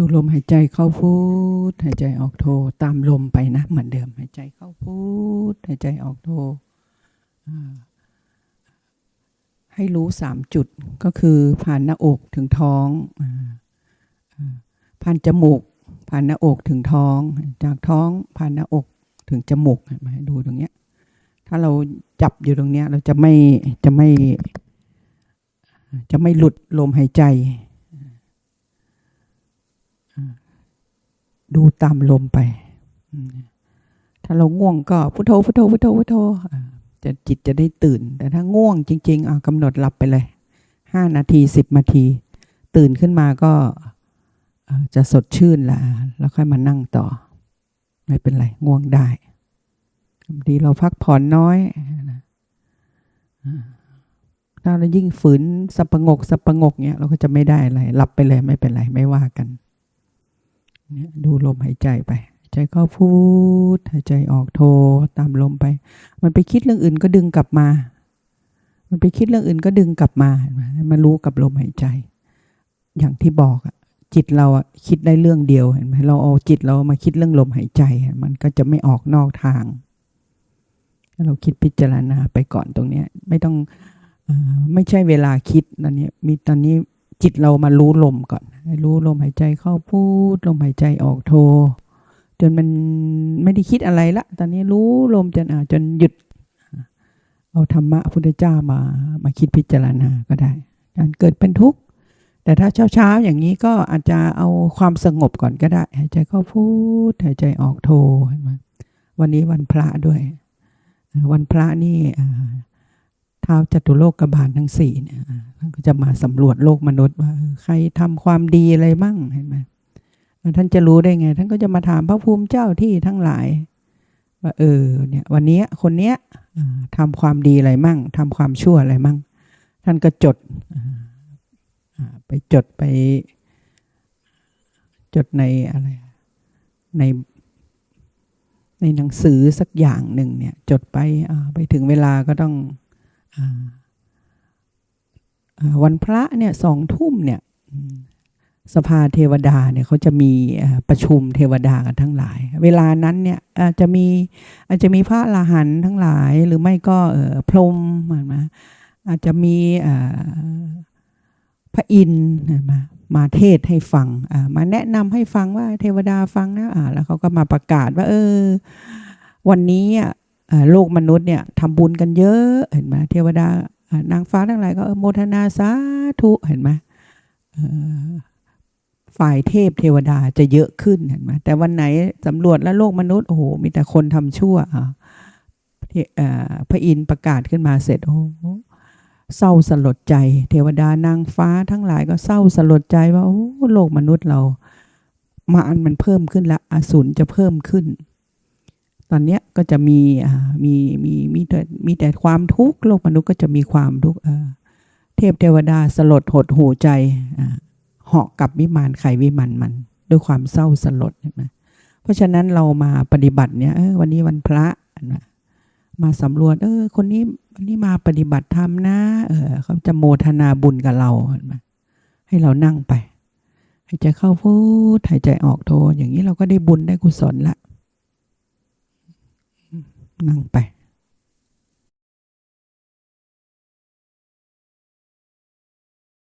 ดูลมหายใจเข้าพูดหายใจออกโทตามลมไปนะ เหมือนเดิมหายใจเข้าพูดหายใจออกโทให้รู้สามจุดก็คือผ่านหน้าอกถึงท้องผ่านจมูก ผ่านหน้าอกถึงท้อง จากท้องผ่านหน้าอกถึงจมูกมาดูตรงเนี้ยถ้าเราจับอยู่ตรงเนี้ยเราจะไม่จะไม่จะไม่หลุดลมหายใจ ดูตามลมไป ถ้าเราง่วงก็พุทโธพุทโธพุทโธพุทโธจะจิตจะได้ตื่น แต่ถ้าง่วงจริง ๆอ่ากำหนดหลับไปเลยห้านาทีสิบนาที ตื่นขึ้นมาก็จะสดชื่นละแล้วค่อยมานั่งต่อ ไม่เป็นไร ง่วงได้บางทีเราพักผ่อนน้อยถ้าเรายิ่งฝืนสับประงกสับประงกเนี้ยเราก็จะไม่ได้อะไรหลับไปเลยไม่เป็นไร ไม่ว่ากัน ดูลมหายใจไป ใจเข้าพูดหายใจออกโทตามลมไป มันไปคิดเรื่องอื่นก็ดึงกลับมา มันไปคิดเรื่องอื่นก็ดึงกลับมาเห็นไหมมารู้กับลมหายใจ อย่างที่บอกอะจิตเราคิดได้เรื่องเดียวเห็นไหมเราเอาจิตเรามาคิดเรื่องลมหายใจ มันก็จะไม่ออกนอกทาง เราคิดพิจารณาไปก่อนตรงเนี้ย ไม่ต้องอไม่ใช่เวลาคิดตอนนี้มีตอนนี้จิตเรามารู้ลมก่อน ให้รู้ลมหายใจเข้าพูด ลมหายใจออกโท จนมันไม่ได้คิดอะไรละ ตอนนี้รู้ลมจนอ่าจนหยุด เอาธรรมะพุทธเจ้ามามาคิดพิจารณาก็ได้ การเกิดเป็นทุกข์ แต่ถ้าเช้าๆอย่างนี้ก็อาจจะเอาความสงบก่อนก็ได้ หายใจเข้าพูด หายใจออกโทเห็นไหมวันนี้วันพระด้วย วันพระนี่อ่า ท้าวจตุโลกบาลทั้งสี่เนี่ยท่านก็จะมาสำรวจโลกมนุษย์ว่า ใครทำความดีอะไรมั่งเห็นไหมท่านจะรู้ได้ไง ท่านก็จะมาถามพระภูมิเจ้าที่ทั้งหลาย ว่าเออเนี่ยวันนี้คนเนี้ยอ่าทำความดีอะไรมั่งทำความชั่วอะไรมั่ง ท่านก็จดไปจดไป จดในอะไรในในหนังสือสักอย่างหนึ่งเนี่ย จดไปไปถึงเวลาก็ต้อง วันพระเนี่ยสองทุ่มเนี่ยสภาเทวดาเนี่ยเขาจะมีประชุมเทวดากันทั้งหลาย เวลานั้นเนี่ยอาจจะมีอาจจะมีพระอรหันทั้งหลายหรือไม่ก็เออพรหมเห็นไหมอาจจะมีพระอินทร์เห็นไหมาเทศให้ฟังมาแนะนำให้ฟังว่าเทวดาฟังนะแล้วเขาก็มาประกาศว่า เออ วันนี้อะ โลกมนุษย์เนี่ยทำบุญกันเยอะเห็นไหมเทวดานางฟ้าทั้งหลายก็โมทนาสาธุเห็นไหมฝ่ายเทพเทวดาจะเยอะขึ้นเห็นไหมแต่วันไหนสำรวจแล้วโลกมนุษย์โอ้โหมีแต่คนทำชั่วอะเทเอ่อพระอินทร์ประกาศขึ้นมาเสร็จโอ้เศร้าสลดใจ เทวดานางฟ้าทั้งหลายก็เศร้าสลดใจว่าโอ้โลกมนุษย์เรา มาอันมันเพิ่มขึ้นละอสูรจะเพิ่มขึ้น ตอนเนี้ยก็จะมีมีมีมีแต่มีแต่ความทุกข์โลกมนุษย์ก็จะมีความทุกข์เทพเทวดาสลดหดหูใจเหาะกับวิมานไขวิมานมัน ด้วยความเศร้าสลดเห็นไหมเพราะฉะนั้นเรามาปฏิบัติเนี่ยวันนี้วันพระนไหมาสำรวจ เออ คนนี้วันนี้มาปฏิบัติธรรมนะ เออเขาจะโมทนาบุญกับเราให้เรานั่งไปหายใจเข้าพูดหายใจออกโทอย่างนี้เราก็ได้บุญได้กุศลละ นั่งไป